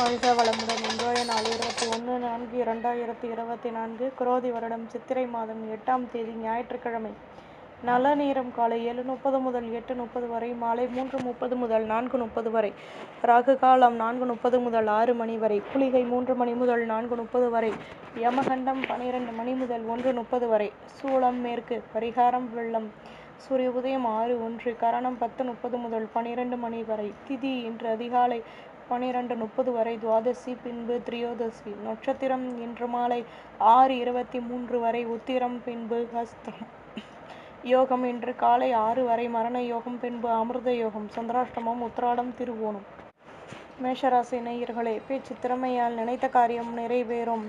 வாழ்க வளமுடன் இன்றைய நாள் இருபத்தி ஒன்று நான்கு இரண்டாயிரத்தி இருபத்தி நான்கு குரோதி வருடம் சித்திரை மாதம் எட்டாம் தேதி ஞாயிற்றுக்கிழமை. நல்ல நேரம் காலை ஏழு முப்பது முதல் எட்டு முப்பது வரை மாலை மூன்று முப்பது முதல் நான்கு முப்பது வரை ராகு காலம் நான்கு முப்பது முதல் ஆறு மணி வரை குளிகை மூன்று மணி முதல் நான்கு முப்பது வரை யமகண்டம் பனிரெண்டு மணி முதல் ஒன்று முப்பது வரை சூளம் மேற்கு பரிகாரம் வெள்ளம் சூரிய உதயம் ஆறு ஒன்று கரணம் பத்து முப்பது முதல் பனிரெண்டு மணி வரை திதி இன்று அதிகாலை பனிரெண்டு முப்பது வரை துவாதசி பின்பு திரியோதசி. நட்சத்திரம் இன்று மாலை ஆறு இருபத்தி மூன்று வரை உத்திரம் பின்பு ஹஸ்தம். யோகம் இன்று காலை ஆறு வரை மரண யோகம் பின்பு அமிர்த யோகம் சந்திராஷ்டமம் உத்திராடம் திருவோணம். மேஷராசி நேயர்களே பேச்சு திறமையால் நினைத்த காரியம் நிறைவேறும்.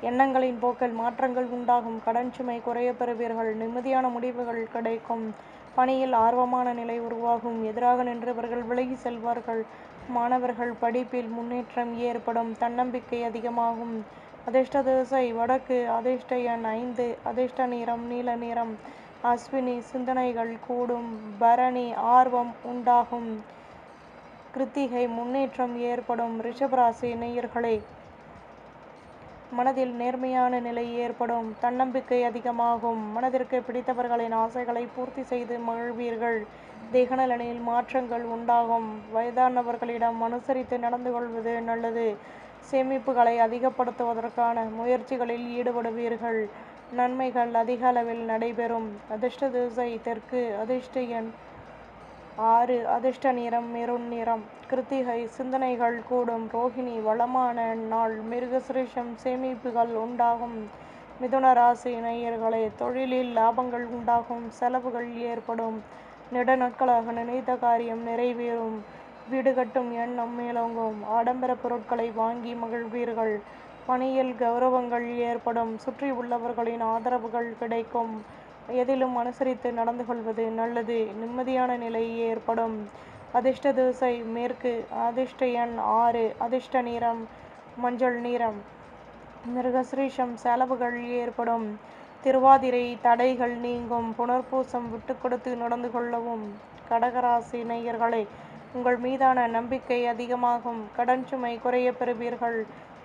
எண்ணங்களின் போக்கில் மாற்றங்கள் உண்டாகும். கடன் சுமை குறைய பெறுவீர்கள். நிம்மதியான முடிவுகள் கிடைக்கும். பணியில் ஆர்வமான நிலை உருவாகும். எதிராக நின்றவர்கள் விலகி செல்வார்கள். மாணவர்கள் படிப்பில் முன்னேற்றம் ஏற்படும். தன்னம்பிக்கை அதிகமாகும். அதிர்ஷ்ட திசை வடக்கு. அதிர்ஷ்ட எண் ஐந்து. அதிர்ஷ்ட நிறம் நீல நிறம். அஸ்வினி சிந்தனைகள் கூடும். பரணி ஆர்வம் உண்டாகும். கிருத்திகை முன்னேற்றம் ஏற்படும். ரிஷபராசி நேயர்களே மனதில் நேர்மையான நிலை ஏற்படும். தன்னம்பிக்கை அதிகமாகும். மனதிற்கு பிடித்தவர்களின் ஆசைகளை பூர்த்தி செய்து மகிழ்வீர்கள். தேகநலனில் மாற்றங்கள் உண்டாகும். வயதானவர்களிடம் அனுசரித்து நடந்து கொள்வது நல்லது. சேமிப்புகளை அதிகப்படுத்துவதற்கான முயற்சிகளில் ஈடுபடுவீர்கள். நன்மைகள் அதிக அளவில் நடைபெறும். அதிர்ஷ்ட திசை தெற்கு அதிர்ஷ்ட எண் ஆறு அதிர்ஷ்ட நிறம் மெருண் நிறம் கிருத்திகை சிந்தனைகள் கூடும். ரோஹிணி வளமான நாள் மிருகசிரேஷம் சேமிப்புகள் உண்டாகும். மிதுன ராசி நேயர்களே தொழிலில் லாபங்கள் உண்டாகும். செலவுகள் ஏற்படும். நெடுநாட்களாக நினைத்த காரியம் நிறைவேறும். வீடு கட்டும் எண்ணம் மேலோங்கும். ஆடம்பர பொருட்களை வாங்கி மகிழ்வீர்கள். பணியில் கௌரவங்கள் ஏற்படும். சுற்றி உள்ளவர்களின் ஆதரவுகள் கிடைக்கும். எதிலும் அனுசரித்து நடந்து கொள்வது நல்லது. நிம்மதியான நிலை ஏற்படும். அதிர்ஷ்ட தோசை மேற்கு. அதிர்ஷ்ட எண் ஆறு. அதிர்ஷ்ட நிறம் மஞ்சள் நிறம். மிருகசிரீஷம் செலவுகள் ஏற்படும். திருவாதிரை தடைகள் நீங்கும். புனர்பூசம் விட்டு கொடுத்து நடந்து கொள்ளவும். கடகராசி நேயர்களே உங்கள் மீதான நம்பிக்கை அதிகமாகும். கடன் சுமை குறைய பெறுவீர்கள்.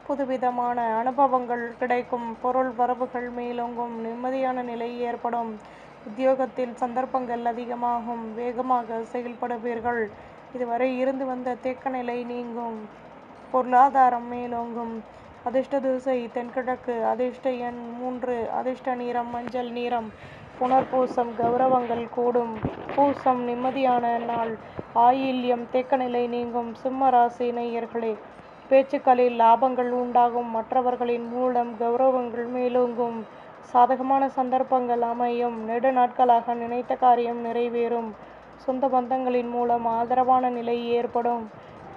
புதுவிதமான அனுபவங்கள் கிடைக்கும். பொருள் வரவுகள் மேலோங்கும். நிம்மதியான நிலை ஏற்படும். உத்தியோகத்தில் சந்தர்ப்பங்கள் அதிகமாகும். வேகமாக செயல்படுவீர்கள். இதுவரை இருந்து வந்த தேக்க நிலை நீங்கும். பொருளாதாரம் மேலோங்கும். அதிர்ஷ்ட திசை தென்கிழக்கு. அதிர்ஷ்ட எண் மூன்று. அதிர்ஷ்ட நிறம் மஞ்சள் நிறம். புனர்பூசம் கௌரவங்கள் கூடும். பூசம் நிம்மதியான நாள். ஆயில்யம் தேக்க நிலை நீங்கும். சிம்ம ராசி நேயர்களே பேச்சுக்களில் லாபங்கள் உண்டாகும். மற்றவர்களின் மூலம் கௌரவங்கள் மேலோங்கும். சாதகமான சந்தர்ப்பங்கள் அமையும். நெடு நாட்களாக நினைத்த காரியம் நிறைவேறும். சொந்த பந்தங்களின் மூலம் ஆதரவான நிலை ஏற்படும்.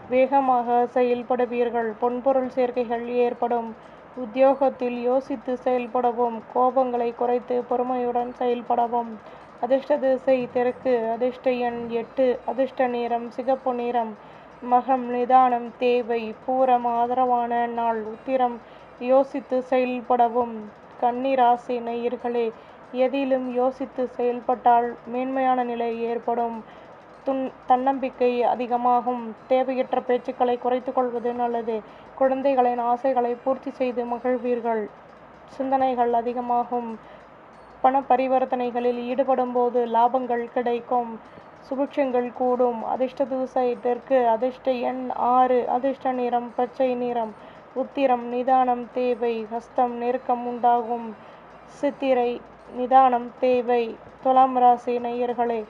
வேகமாக செயல்படுவீர்கள். பொன்பொருள் சேர்க்கைகள் ஏற்படும். உத்தியோகத்தில் யோசித்து செயல்படவும். கோபங்களை குறைத்து பொறுமையுடன் செயல்படவும். அதிர்ஷ்ட திசை தெற்கு. அதிர்ஷ்ட எண் எட்டு. அதிர்ஷ்ட நிறம் சிகப்பு நிறம் மகம் நிதானம் தேவை பூரம் ஆதரவான நாள் உத்திரம் யோசித்து செயல்படவும். கன்னிராசி நேயர்களே எதிலும் யோசித்து செயல்பட்டால் மேன்மையான நிலை ஏற்படும். துன் தன்னம்பிக்கை அதிகமாகும். தேவையற்ற பேச்சுக்களை குறைத்து கொள்வது நல்லது. குழந்தைகளின் ஆசைகளை பூர்த்தி செய்து மகிழ்வீர்கள். சிந்தனைகள் அதிகமாகும். பண பரிவர்த்தனைகளில் ஈடுபடும் போது லாபங்கள் கிடைக்கும். சுபிட்சங்கள் கூடும். அதிர்ஷ்ட தூசை தெற்கு அதிர்ஷ்ட எண் ஆறு அதிர்ஷ்ட நிறம் பச்சை நிறம் உத்திரம் நிதானம் தேவை ஹஸ்தம் நெருக்கம் உண்டாகும். சித்திரை நிதானம் தேவை துலாம் ராசி நேயர்களே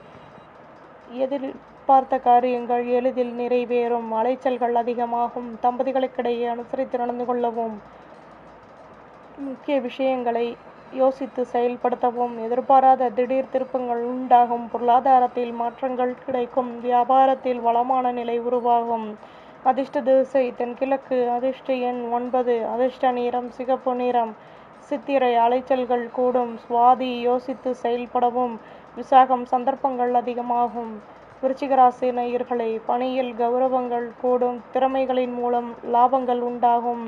எதிர்பார்த்த காரியங்கள் எளிதில் நிறைவேறும் அலைச்சல்கள் அதிகமாகும் தம்பதிகளுக்கிடையே அனுசரித்து நடந்து கொள்ளவும். முக்கிய விஷயங்களை யோசித்து செயல்படுத்தவும் எதிர்பாராத திடீர் திருப்பங்கள் உண்டாகும். பொருளாதாரத்தில் மாற்றங்கள் கிடைக்கும். வியாபாரத்தில் வளமான நிலை உருவாகும். அதிர்ஷ்ட திசை தென்கிழக்கு அதிர்ஷ்ட எண் ஒன்பது அதிர்ஷ்ட நிறம் சிகப்பு நிறம். சித்திரை அலைச்சல்கள் கூடும். சுவாதி யோசித்து செயல்படவும். விசாகம் சந்தர்ப்பங்கள் அதிகமாகும். விருச்சிகராசி நேயர்களை பணியில் கௌரவங்கள் கூடும். திறமைகளின் மூலம் லாபங்கள் உண்டாகும்.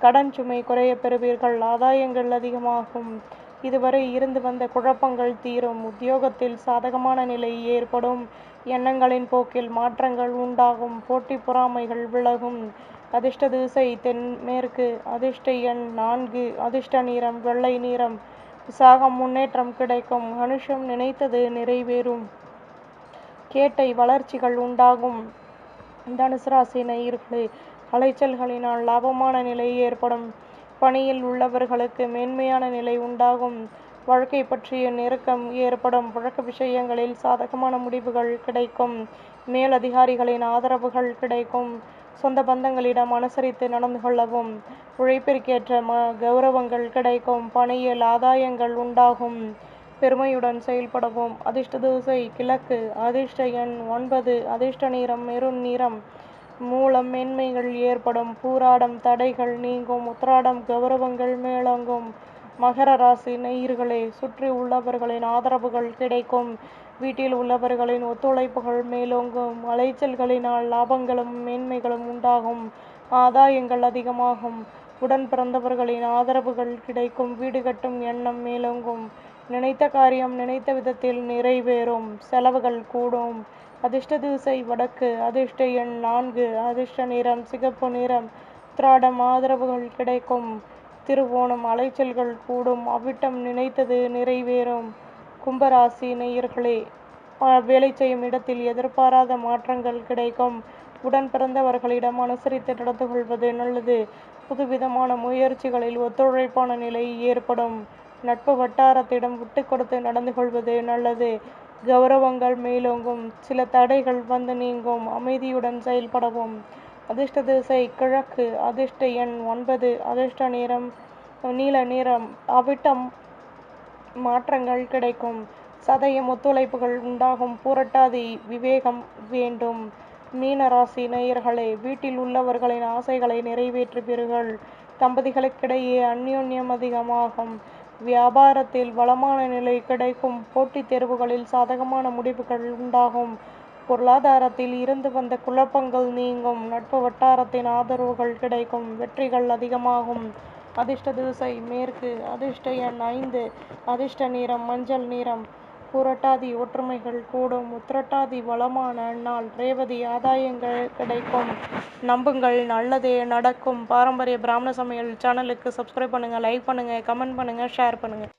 கடன் சுமை குறைய பெறுவீர்கள் ஆதாயங்கள் அதிகமாகும். இதுவரை இருந்து வந்த குழப்பங்கள் தீரும். உத்தியோகத்தில் சாதகமான நிலை ஏற்படும். எண்ணங்களின் போக்கில் மாற்றங்கள் உண்டாகும். போட்டி பொறாமைகள் விலகும். அதிர்ஷ்ட திசை தென்மேற்கு அதிர்ஷ்ட எண் நான்கு அதிர்ஷ்ட நீரம் வெள்ளை நிறம். விசாகம் முன்னேற்றம் கிடைக்கும். அனுஷம் நினைத்தது நிறைவேறும். கேட்டை வளர்ச்சிகள் உண்டாகும். தனுசு ராசி நேயர்களே அலைச்சல்களினால் லாபமான நிலை ஏற்படும். பணியில் உள்ளவர்களுக்கு மேன்மையான நிலை உண்டாகும். வாழ்க்கை பற்றிய நெருக்கம் ஏற்படும். வழக்கு விஷயங்களில் சாதகமான முடிவுகள் கிடைக்கும். மேலதிகாரிகளின் ஆதரவுகள் கிடைக்கும். சொந்த பந்தங்களிடம் அனுசரித்து நடந்து கொள்ளவும் உழைப்பிற்கேற்ற ம கௌரவங்கள் கிடைக்கும். பணியில் ஆதாயங்கள் உண்டாகும். பெருமையுடன் செயல்படவும். அதிர்ஷ்ட தோசை கிழக்கு அதிர்ஷ்ட எண் ஒன்பது அதிர்ஷ்ட நிறம் மெருண் நிறம். மூலம் மேன்மைகள் ஏற்படும். பூராடம் தடைகள் நீங்கும். உத்திராடம் கௌரவங்கள் மேலோங்கும். மகர ராசி நேயர்களே சுற்றி உள்ளவர்களின் ஆதரவுகள் கிடைக்கும். வீட்டில் உள்ளவர்களின் ஒத்துழைப்புகள் மேலோங்கும். அலைச்சல்களினால் லாபங்களும் மேன்மைகளும் உண்டாகும். ஆதாயங்கள் அதிகமாகும். உடன் பிறந்தவர்களின் ஆதரவுகள் கிடைக்கும். வீடு கட்டும் எண்ணம் மேலோங்கும். நினைத்த காரியம் நினைத்த விதத்தில் நிறைவேறும். செலவுகள் கூடும். அதிர்ஷ்ட திசை வடக்கு. அதிர்ஷ்ட எண் நான்கு. அதிர்ஷ்ட நிறம் சிகப்பு நிறம். திராடம் ஆதரவுகள் கிடைக்கும். திருவோணம் அலைச்சல்கள் கூடும். அவ்விட்டம் நினைத்தது நிறைவேறும். கும்பராசி நேயர்களே வேலை செய்யும் இடத்தில் எதிர்பாராத மாற்றங்கள் கிடைக்கும். உடன் பிறந்தவர்களிடம் அனுசரித்து நடந்து கொள்வது நல்லது. புதுவிதமான முயற்சிகளில் ஒத்துழைப்பான நிலை ஏற்படும். நட்பு வட்டாரத்திடம் விட்டு கொடுத்து நடந்து கொள்வது நல்லது. கௌரவங்கள் மேலோங்கும். சில தடைகள் வந்து நீங்கும். அமைதியுடன் செயல்படவும். அதிர்ஷ்ட திசை கிழக்கு. அதிர்ஷ்ட எண் ஒன்பது. அதிர்ஷ்ட நிறம் நீல நிறம். அவிட்டம் மாற்றங்கள் கிடைக்கும். சதயம் ஒத்துழைப்புகள் உண்டாகும். புரட்டாதி விவேகம் வேண்டும். மீனராசி நேயர்களே வீட்டில் உள்ளவர்களின் ஆசைகளை நிறைவேற்றுவீர்கள். தம்பதிகளுக்கிடையே அந்யோன்யம் அதிகமாகும். வியாபாரத்தில் வளமான நிலை கிடைக்கும். போட்டித் தேர்வுகளில் சாதகமான முடிவுகள் உண்டாகும். பொருளாதாரத்தில் இருந்து வந்த குழப்பங்கள் நீங்கும். நட்பு வட்டாரத்தின் ஆதரவுகள் கிடைக்கும். வெற்றிகள் அதிகமாகும். அதிர்ஷ்ட திசை மேற்கு. அதிர்ஷ்ட எண் ஐந்து. அதிர்ஷ்ட நிறம் மஞ்சள் நிறம். புரட்டாதி ஒற்றுமைகள் கூடும். உத்திரட்டாதி வளமான நாள். ரேவதி ஆதாயங்கள் கிடைக்கும். நம்புங்கள் நல்லதே நடக்கும். பாரம்பரிய பிராமண சமையல் சேனலுக்கு சப்ஸ்கிரைப் பண்ணுங்கள் லைக் பண்ணுங்கள் கமெண்ட் பண்ணுங்கள் ஷேர் பண்ணுங்கள்